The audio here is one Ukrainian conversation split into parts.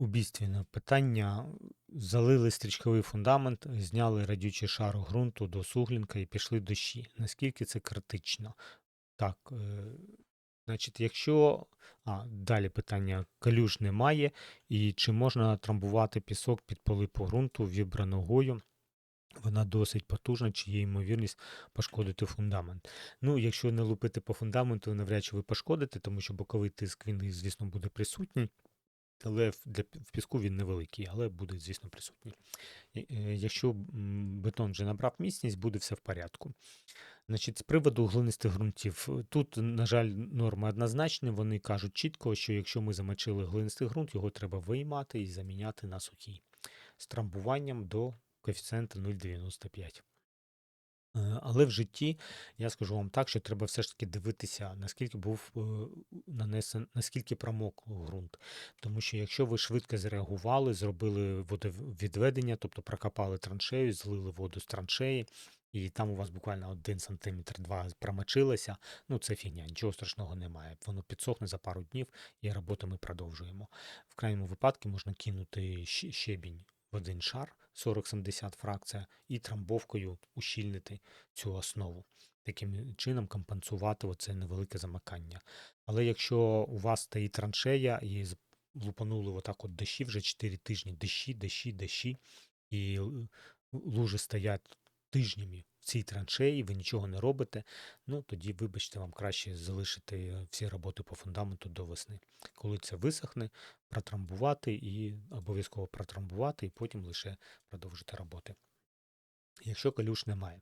Убійственне питання. Залили стрічковий фундамент, зняли радючий шар ґрунту до суглінка і пішли дощі. Наскільки це критично? Так, е, значить, якщо. А, далі питання: калюж немає, і чи можна трамбувати пісок під поли по ґрунту вібраногою? Вона досить потужна, чи є ймовірність пошкодити фундамент. Ну, якщо не лупити по фундаменту, навряд чи ви пошкодите, тому що боковий тиск він, звісно, буде присутній. Але в- піску він невеликий, але буде, звісно, присутній. Е, Якщо бетон вже набрав міцність, буде все в порядку. Значить, з приводу глинистих ґрунтів, тут, на жаль, норми однозначні. Вони кажуть чітко, що якщо ми замочили глинистий ґрунт, його треба виймати і заміняти на сухий з трамбуванням до коефіцієнта 0,95. Е, Але в житті я скажу вам так, що треба все ж таки дивитися, наскільки був е, нанесен, наскільки промок ґрунт. Тому що якщо ви швидко зреагували, зробили водовідведення, тобто прокопали траншею, злили воду з траншеї, і там у вас буквально один сантиметр два промочилося, ну це фігня, нічого страшного немає. Воно підсохне за пару днів, і роботу ми продовжуємо. В крайньому випадку можна кинути щебінь в один шар 40-70 фракція і трамбовкою ущільнити цю основу. Таким чином компенсувати оце невелике замикання. Але якщо у вас стоїть траншея і лупанули отак от дощі, вже 4 тижні дощі, дощі, дощі, і лужі стоять тижнями в цій траншеї, ви нічого не робите, ну тоді, вибачте, вам краще залишити всі роботи по фундаменту до весни. Коли це висохне, протрамбувати і обов'язково протрамбувати, і потім лише продовжити роботи. Якщо калюш немає.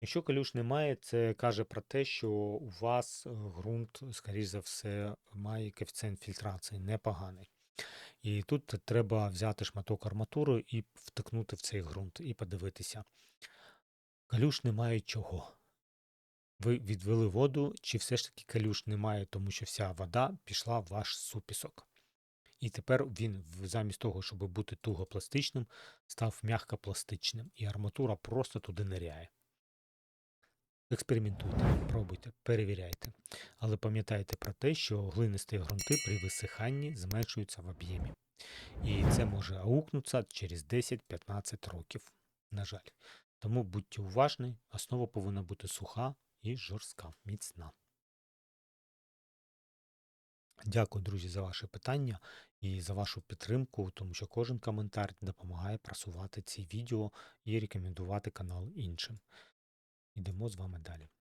Якщо калюш немає, це каже про те, що у вас е, ґрунт, скоріш за все, має коефіцієнт фільтрації непоганий. І тут треба взяти шматок арматури і втикнути в цей ґрунт і подивитися. Калюш немає чого. Ви відвели воду, чи все ж таки калюш немає, тому що вся вода пішла в ваш супісок. І тепер він замість того, щоб бути тугопластичним, став м'якопластичним, і арматура просто туди ниряє. Експериментуйте, пробуйте, перевіряйте. Але пам'ятайте про те, що глинисті ґрунти при висиханні зменшуються в об'ємі. І це може аукнутися через 10-15 років, на жаль. Тому будьте уважні, основа повинна бути суха і жорстка, міцна. Дякую, друзі, за ваші питання і за вашу підтримку, тому що кожен коментар допомагає просувати ці відео і рекомендувати канал іншим. Йдемо з вами далі.